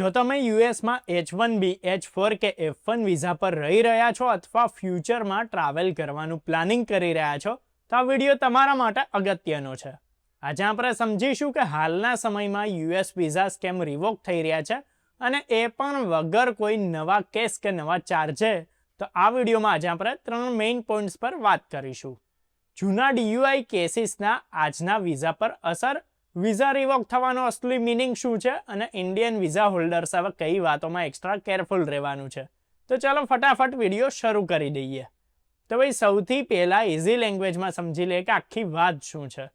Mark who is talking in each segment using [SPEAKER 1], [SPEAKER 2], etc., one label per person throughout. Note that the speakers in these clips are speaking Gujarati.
[SPEAKER 1] જો તમે યુએસમાં H one B H four કે એફ વન વિઝા પર રહી રહ્યા છો અથવા ફ્યુચરમાં ટ્રાવેલ કરવાનું પ્લાનિંગ કરી રહ્યા છો, તો આ વીડિયો તમારા માટે અગત્યનો છે. આજે આપણે સમજીશું કે હાલના સમયમાં યુએસ વિઝા કેમ રિવોક થઈ રહ્યા છે અને એ પણ વગર કોઈ નવા કેસ કે નવા ચાર્જે તો આ વિડીયોમાં આજે આપણે ત્રણ મેઇન પોઈન્ટ્સ પર વાત કરીશું. જૂના ડીયુઆઈ કેસીસના આજના વિઝા પર અસર વિઝા રિવોક થવાનો અસલી મિનિંગ શું છે અને ઇન્ડિયન વિઝા હોલ્ડર્સ હવે કઈ વાતોમાં એક્સ્ટ્રા કેરફુલ રહેવાનું છે? તો ચાલો ફટાફટ વીડિયો શરૂ કરી દઈએ. તો ભાઈ, સૌથી પહેલાં ઇઝી લેંગ્વેજમાં સમજી લે કે આખી વાત શું છે.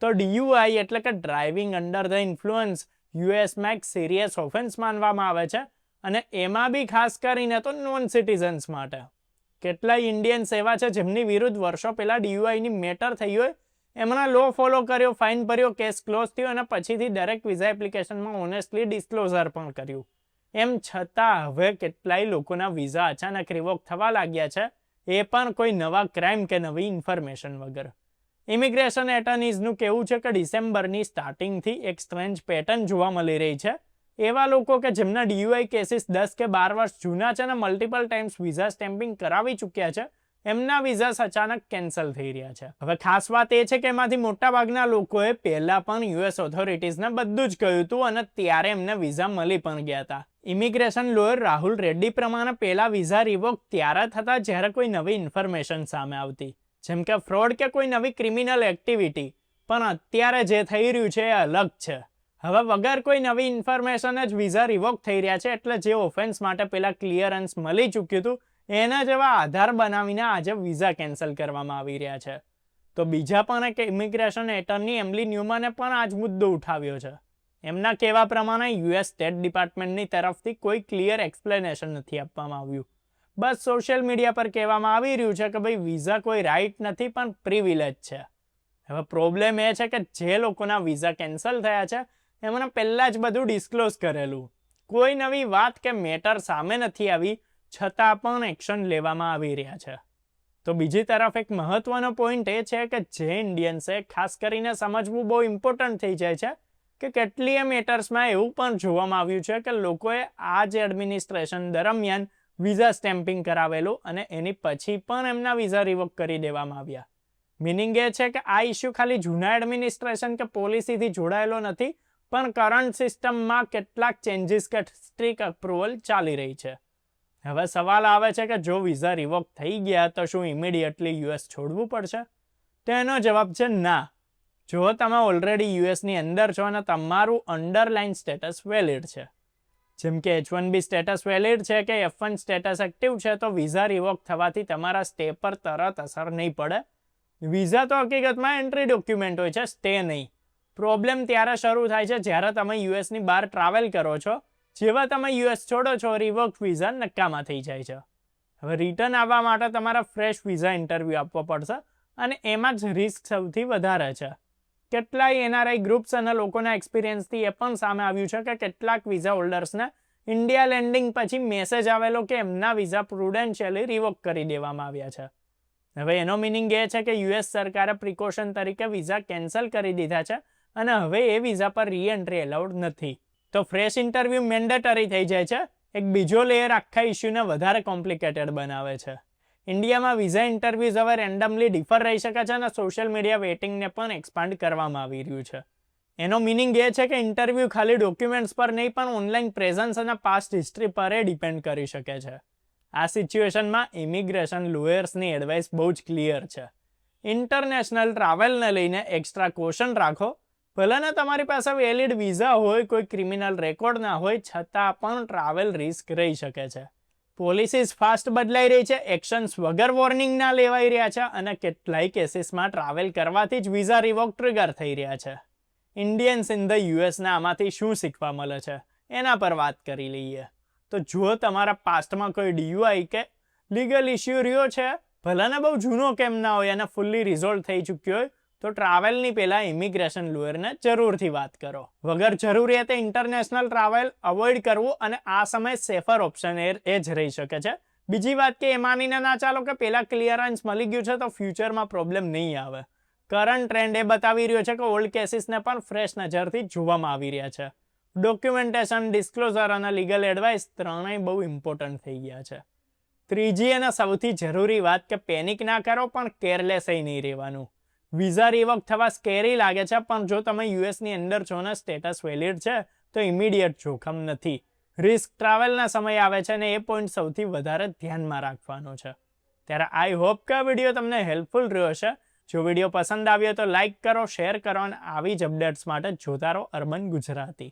[SPEAKER 1] તો ડીયુઆઈ એટલે કે ડ્રાઇવિંગ અંડર ધ ઇન્ફ્લુઅન્સ યુએસમાં એક સિરિયસ ઓફેન્સ માનવામાં આવે છે અને એમાં બી ખાસ કરીને તો નોન સિટીઝન્સ માટે. કેટલાય ઇન્ડિયન્સ એવા છે જેમની વિરુદ્ધ વર્ષો પહેલાં ડીયુઆઈની મેટર થઈ હોય એમના લો ફોલો કર્યો ફાઇન ભર્યો કેસ ક્લોઝ થયો અને પછીથી દરેક વિઝા એપ્લિકેશનમાં ઓનેસ્ટલી ડિસ્ક્લોઝર પણ કર્યું. એમ છતાં હવે કેટલાય લોકોના વિઝા અચાનક રિવોક થવા લાગ્યા છે, એ પણ કોઈ નવા ક્રાઇમ કે નવી ઇન્ફોર્મેશન વગર. ઇમિગ્રેશન એટર્નીઝનું કહેવું છે કે ડિસેમ્બરની સ્ટાર્ટિંગથી એક સ્ટ્રેન્જ પેટર્ન જોવા મળી રહી છે. એવા લોકો કે જેમના ડીયુઆઈ કેસીસ દસ કે બાર વર્ષ જૂના છે અને મલ્ટિપલ ટાઈમ્સ વિઝા સ્ટેમ્પિંગ કરાવી ચૂક્યા છે એમના વિઝાસ અચાનક કેન્સલ થઈ રહ્યા છે. હવે ખાસ વાત એ છે કે એમાંથી મોટાભાગના લોકોએ પહેલા પણ યુએસ ઓથોરિટીઝને બધું જ કહ્યું હતું અને ત્યારે એમને વિઝા મળી પણ ગયા હતા. ઇમિગ્રેશન લોયર રાહુલ રેડ્ડી પ્રમાણે પહેલા વિઝા રિવોક ત્યારે થતા જ્યારે કોઈ નવી ઇન્ફોર્મેશન સામે આવતી. જેમ કે ફ્રોડ કે કોઈ નવી ક્રિમિનલ એક્ટિવિટી પણ અત્યારે જે થઈ રહ્યું છે એ અલગ છે. હવે વગર કોઈ નવી ઇન્ફોર્મેશન જ વિઝા રિવોક થઈ રહ્યા છે એટલે જે ઓફેન્સ માટે પેલા ક્લિયરન્સ મળી ચૂક્યું હતું એના જેવા આધાર બનાવીને આજે વિઝા કેન્સલ કરવામાં આવી રહ્યા છે. તો બીજા પણ એક ઇમિગ્રેશન એટર્ની એમલી ન્યુમાને પણ આજ મુદ્દો ઉઠાવ્યો છે. એમના કહેવા પ્રમાણે યુએસ સ્ટેટ ડિપાર્ટમેન્ટની તરફથી કોઈ ક્લિયર એક્સપ્લેનેશન નથી આપવામાં આવ્યું. બસ સોશિયલ મીડિયા પર કહેવામાં આવી રહ્યું છે કે ભાઈ, વિઝા કોઈ રાઇટ નથી, પણ પ્રિવિલેજ છે. હવે પ્રોબ્લેમ એ છે કે જે લોકોના વિઝા કેન્સલ થયા છે એમને પહેલાં જ બધું ડિસ્ક્લોઝ કરેલું. કોઈ નવી વાત કે મેટર સામે નથી આવી છતાં પણ એક્શન લેવામાં આવી રહ્યા છે. તો બીજી તરફ એક મહત્વનો પોઈન્ટ એ છે કે જે ઇન્ડિયન્સે ખાસ કરીને સમજવું બહુ ઇમ્પોર્ટન્ટ થઈ જાય છે કે કેટલીય મેટર્સમાં એવું પણ જોવામાં આવ્યું છે કે લોકોએ આ જ એડમિનિસ્ટ્રેશન દરમિયાન વિઝા સ્ટેમ્પિંગ કરાવેલું અને એની પછી પણ એમના વિઝા રિવોક કરી દેવામાં આવ્યા. મિનિંગ એ છે કે આ ઇસ્યુ ખાલી જૂના એડમિનિસ્ટ્રેશન કે પોલિસીથી જોડાયેલો નથી, પણ કરંટ સિસ્ટમમાં કેટલાક ચેન્જીસ કે સ્ટ્રીક અપ્રુવલ ચાલી રહી છે. હવે સવાલ આવે છે કે જો વિઝા રિવોક થઈ ગયા તો શું ઇમિડિયેટલી યુએસ છોડવું પડશે? તો એનો જવાબ છે ના. જો તમે ઓલરેડી યુએસની અંદર છો અને તમારું અંડરલાઇન સ્ટેટસ વેલિડ છે. જેમ કે H one B status valid છે કે એફ વન સ્ટેટસ એક્ટિવ છે, તો વિઝા રિવોક થવાથી તમારા સ્ટે પર તરત અસર નહીં પડે. વિઝા તો હકીકતમાં એન્ટ્રી ડોક્યુમેન્ટ હોય છે સ્ટે નહીં. પ્રોબ્લેમ ત્યારે શરૂ થાય છે જ્યારે તમે યુએસની બહાર ટ્રાવેલ કરો છો. જેવા તમે યુએસ છોડો છો રિવર્ક વિઝા નક્કામાં થઈ જાય છે. હવે રિટર્ન આવવા માટે તમારા ફ્રેશ વિઝા ઇન્ટરવ્યૂ આપવો પડશે અને એમાં જ રિસ્ક સૌથી વધારે છે. કેટલાય એનઆરઆઈ ગ્રુપ્સ અને લોકોના એક્સપિરિયન્સથી એ પણ સામે આવ્યું છે કે કેટલાક વિઝા હોલ્ડર્સને ઇન્ડિયા લેન્ડિંગ પછી મેસેજ આવેલો કે એમના વિઝા પ્રુડેન્શિયલી રિવોક કરી દેવામાં આવ્યા છે. હવે એનો મિનિંગ એ છે કે યુએસ સરકારે પ્રિકોશન તરીકે વિઝા કેન્સલ કરી દીધા છે અને હવે એ વિઝા પર રીએન્ટ્રી એલાઉડ નથી. તો ફ્રેશ ઇન્ટરવ્યૂ મેન્ડેટરી થઈ જાય છે. એક બીજો લેયર આખા ઇસ્યુને વધારે કોમ્પ્લિકેટેડ બનાવે છે. ઇન્ડિયામાં વિઝા ઇન્ટરવ્યૂઝ હવે રેન્ડમલી ડિફર રહી શકે છે અને સોશિયલ મીડિયા વેટિંગને પણ એક્સપાન્ડ કરવામાં આવી રહ્યું છે. એનો મિનિંગ એ છે કે ઇન્ટરવ્યૂ ખાલી ડોક્યુમેન્ટ્સ પર નહીં, પણ ઓનલાઈન પ્રેઝન્સ અને પાસ્ટ હિસ્ટ્રી પર એ ડિપેન્ડ કરી શકે છે. આ સિચ્યુએશનમાં ઇમિગ્રેશન લોયર્સની એડવાઇસ બહુ જ ક્લિયર છે. ઇન્ટરનેશનલ ટ્રાવેલને લઈને એક્સ્ટ્રા કોશન રાખો. ભલેને તમારી પાસે વેલિડ વિઝા હોય, કોઈ ક્રિમિનલ રેકોર્ડ ના હોય, છતાં પણ ટ્રાવેલ રિસ્ક રહી શકે છે. પોલિસીસ ફાસ્ટ બદલાઈ રહી છે, એક્શન્સ વગર વોર્નિંગના લેવાઈ રહ્યા છે અને કેટલાય કેસીસમાં ટ્રાવેલ કરવાથી જ વિઝા રિવોક ટ્રિગર થઈ રહ્યા છે. ઇન્ડિયન્સ ઇન ધ યુએસના આમાંથી શું શીખવા મળે છે, એના પર વાત કરી લઈએ. તો જો તમારા પાસ્ટમાં કોઈ ડીયુઆઈ કે લીગલ ઇસ્યુ રહ્યો છે, ભલાને બહુ જૂનો કેમ ના હોય અને ફૂલ્લી રિઝોલ્વ થઈ ચૂક્યો હોય તો ટ્રાવેલની પહેલાં ઇમિગ્રેશન લોયરને જરૂરથી વાત કરો. વગર જરૂરિયાતે ઇન્ટરનેશનલ ટ્રાવેલ અવોઇડ કરવું અને આ સમય સેફર ઓપ્શન એ એ જ રહી શકે છે. બીજી વાત કે એ માનીને ના ચાલો કે પેલા ક્લિયરન્સ મળી ગયું છે તો ફ્યુચરમાં પ્રોબ્લેમ નહીં આવે. કરંટ ટ્રેન્ડ એ બતાવી રહ્યો છે કે ઓલ્ડ કેસીસને પણ ફ્રેશ નજરથી જોવામાં આવી રહ્યા છે. ડોક્યુમેન્ટેશન, ડિસ્ક્લોઝર અને લીગલ એડવાઇસ ત્રણેય બહુ ઇમ્પોર્ટન્ટ થઈ ગયા છે. ત્રીજી અને સૌથી જરૂરી વાત કે પેનિક ના કરો પણ કેરલેસ નહીં રહેવાનું. વિઝા રિવર્ક થવા સ્કેરી લાગે છે, પણ જો તમે યુએસની અંદર છો ને સ્ટેટસ વેલિડ છે, તો ઇમિડિયેટ જોખમ નથી. રિસ્ક ટ્રાવેલના સમય આવે છે ને, એ પોઈન્ટ સૌથી વધારે ધ્યાનમાં રાખવાનો છે. ત્યારે આઈ હોપ કે આ વીડિયો તમને હેલ્પફુલ રહ્યો છે જો વીડિયો પસંદ આવ્યો તો લાઇક કરો શેર કરો અને આવી જ અપડેટ્સ માટે જોતા રહો અર્બન ગુજરાતી.